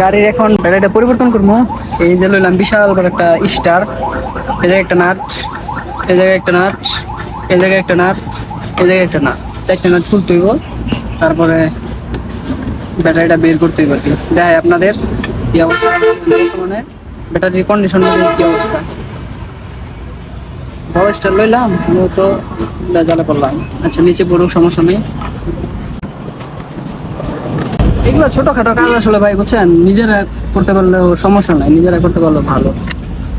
গাড়ির এখন ব্যাটারিটা পরিবর্তন করব। এই যে লইলাম বিশাল বড় একটা স্টার। এই জায়গায় একটা নাট। এই জায়গায় একটা নাট। এই জায়গায় একটা নাট। এই জায়গায় একটা নাট। চারটা নাট খুলতে হইব। তারপরে ব্যাটারিটা বের করতে হইব আর কি। দেখাই আপনাদের কি অবস্থা। বর্তমানে ব্যাটারির কন্ডিশন কি অবস্থা। বড় স্টার লইলাম তো জ্বালা করলাম। আচ্ছা নিচে পড়ুক, সমস্যা নেই। এগুলো ছোটখাটো কাজ আসলে ভাই, বুঝছেন? নিজেরা করতে পারলেও সমস্যা নাই, নিজেরা করতে পারলেও ভালো।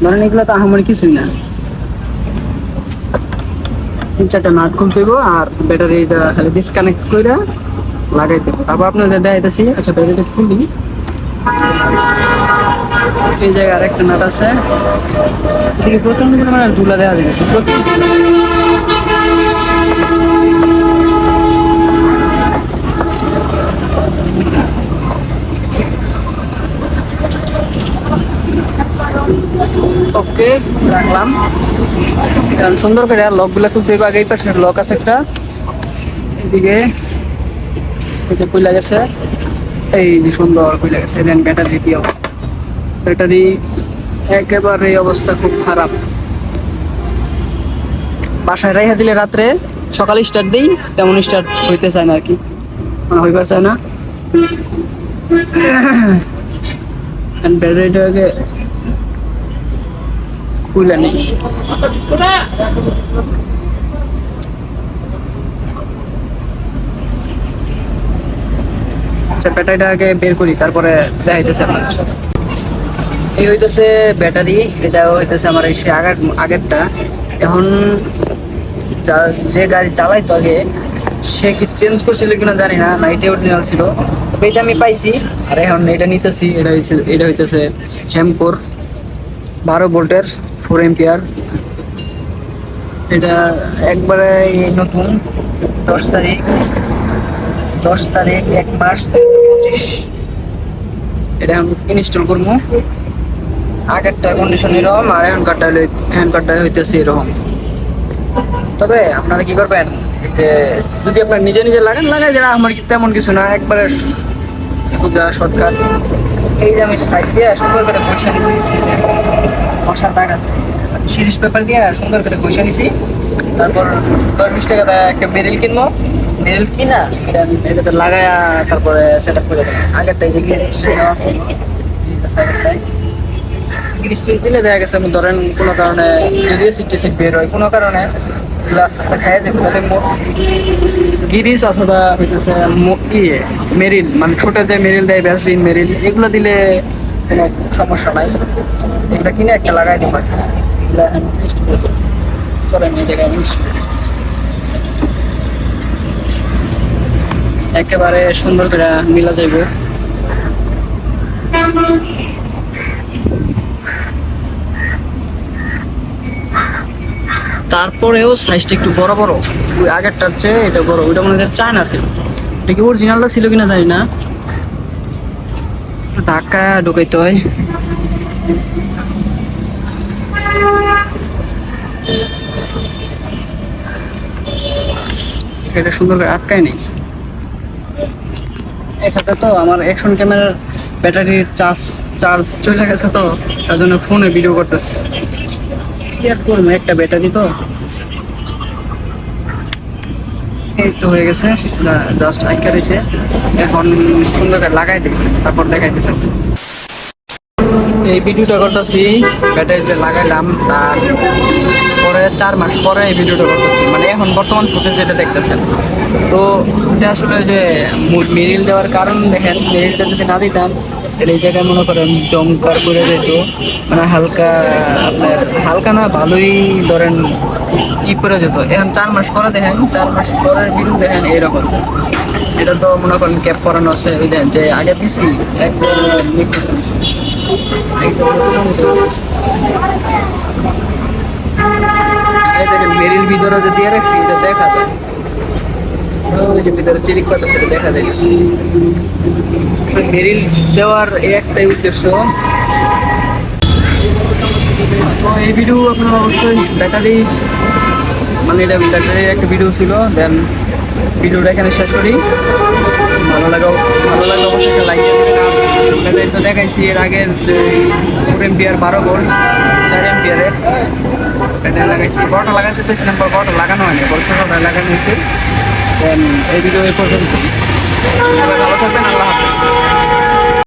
ধরেন এগুলো তো আমার কিছুই না। তিন চারটা নাট খুলতে হইব আর ব্যাটারিটা খালি ডিসকানেক্ট করে লাগাই দেবো তারপর আপনাদের দেখাইতেছি। আচ্ছা ব্যাটারিটা খুলি। এই জায়গায় আরেকটা নাট আছে। প্রচণ্ড পরিমাণে ধুলা দেওয়া যাচ্ছে ওকে রাখলাম। কারণ সুন্দর করে লকগুলো খুলতে হবে আগে পাশে লক আছে একটা। এদিকে এই যে কইলা গেছে, এই যে সুন্দর কইলা গেছে দেন ব্যাটারি কি ব্যাটারি একেবারে অবস্থা খুব খারাপ। বাসায় রাইহা দিলে রাত্রে সকালে স্টার্ট দিই, তেমন স্টার্ট হইতে চায় না আর কি মানে হইবার চায় না। ব্যাটারিটাকে নেই। আচ্ছা ব্যাটারিটাকে বের করি, তারপরে যাইতেছে আপনাদের সাথে। এই হইতেছে ব্যাটারি, এটা হইতেছে আমার এই সে আগের, আগেরটা। এখন যা- যে গাড়ি চালাইতো আগে, সে কি চেঞ্জ করছিল কিনা জানি না না এটা অরিজিনাল ছিল। তবে এটা আমি পাইছি, আর এখন এটা নিতেছি, এটা হইছে, এটা হইতেছে হ্যামকোর বারো ভোল্টের ফোর এম্পিয়ার এটা একবারে নতুন, দশ তারিখ। দশ তারিখ, এক মাস পঁচিশ। এটা ইনস্টল করব। আগেরটা কন্ডিশন এরকম, আর এখনকারটা হইলে এখনকারটা হইতেছে এরকম। তবে আপনারা কি করবেন? যে যদি আপনার নিজে নিজে লাগান, লাগাই দেন আমার তেমন কিছু না। একবারে সোজা শর্টকাট এই যে আমি সাইড দিয়ে সুন্দর করে পয়সা মশার দাগ আছে। সিরিজ পেপার দিয়ে সুন্দর করে পয়সা নিছি। তারপর দশ বিশ টাকা একটা বেরিল কিনবো। বেরিল কিনা, এটা এটাতে লাগায়া তারপরে সেট আপ করে দেবো। আগেরটা এই যে গ্রিস দেওয়া আছে। যে সাইডটায় দিলে দেখা গেছে ধরেন কোনো কারণে যদি সিট সিট বের হয়, কোনো কারণে এগুলো আস্তে আস্তে খাইয়া যাবে। তাহলে গিরিস অথবা হইতেছে ইয়ে মেরিল মানে ছোট যে মেরিল দেয় ভ্যাসলিন মেরিল এগুলো দিলে কোনো সমস্যা নাই। এগুলো কিনে একটা লাগাই এগুলো দেবো। install একেবারে সুন্দর করে মিলা যাইবে। তারপরেও সাইজটা একটু বড় বড়। আগেরটার চেয়ে এটা বড়, ওইটা মনে হয় চায়না ছিল। এটা কি অরিজিনালটা ছিল কিনা জানি না। একটু ধাক্কা ঢুকাইতে হয়। এটা সুন্দর করে আটকায় নেই। এখানে তো আমার অ্যাকশন ক্যামেরার ব্যাটারির চার্জ চার্জ চলে গেছে তো, তার জন্য ফোনে ভিডিও করতেছে। কি আর করব, একটা ব্যাটারি তো। তো হয়ে গেছে। জাস্ট আইকা রয়েছে। এখন সুন্দর করে লাগাই দিই, তারপর দেখাইতেছে। এই ভিডিওটা করতেছি ব্যাটারিতে লাগাইলাম, তার চার মাস পরে এই ভিডিওটা করতেছি। মানে এখন বর্তমান ফুটেজ যেটা দেখতেছেন। তো এটা আসলে যে মেরিল দেওয়ার কারণ দেখেন। মেরিলটা যদি না দিতাম, তাহলে এই জায়গায় মনে করেন জমকার করে যেত। মানে হালকা আপনার, হালকা না, ভালোই ধরেন ই করে যেত। এখন চার মাস পরে দেখেন, চার মাস পরের ভিডিও দেখেন এইরকম। এটা তো মনে করেন ক্যাপ করানো আছে, ওই দেখেন যে আগে দিছি একদম একদম নতুনের মতো দিছি। এই দেখেন মেরিল ভিতরে যে দিয়ে রাখছি, এটা দেখা যায় ভিতরে সেটা মেরিল দেওয়ার একটাই উদ্দেশ্য। এই ভিডিও অবশ্যই ব্যাটারি মানে এটা ব্যাটারি একটা ভিডিও ছিল দেন ভিডিওটা এখানে শেষ করি। ভালো লাগা ভালো লাগলে অবশ্যই একটা দেখাইছি এর আগের বারো ভোল্ট চার এমপিআরের এটা লাগাইছি, বড়টা লাগাইতে চেয়েছিলাম পর বড়টা লাগানো হয়নি বড় ছোটটা লাগানো হয়েছে। এই ভিডিও এই পর্যন্ত। ভালো থাকবেন, আল্লাহ হাফেজ।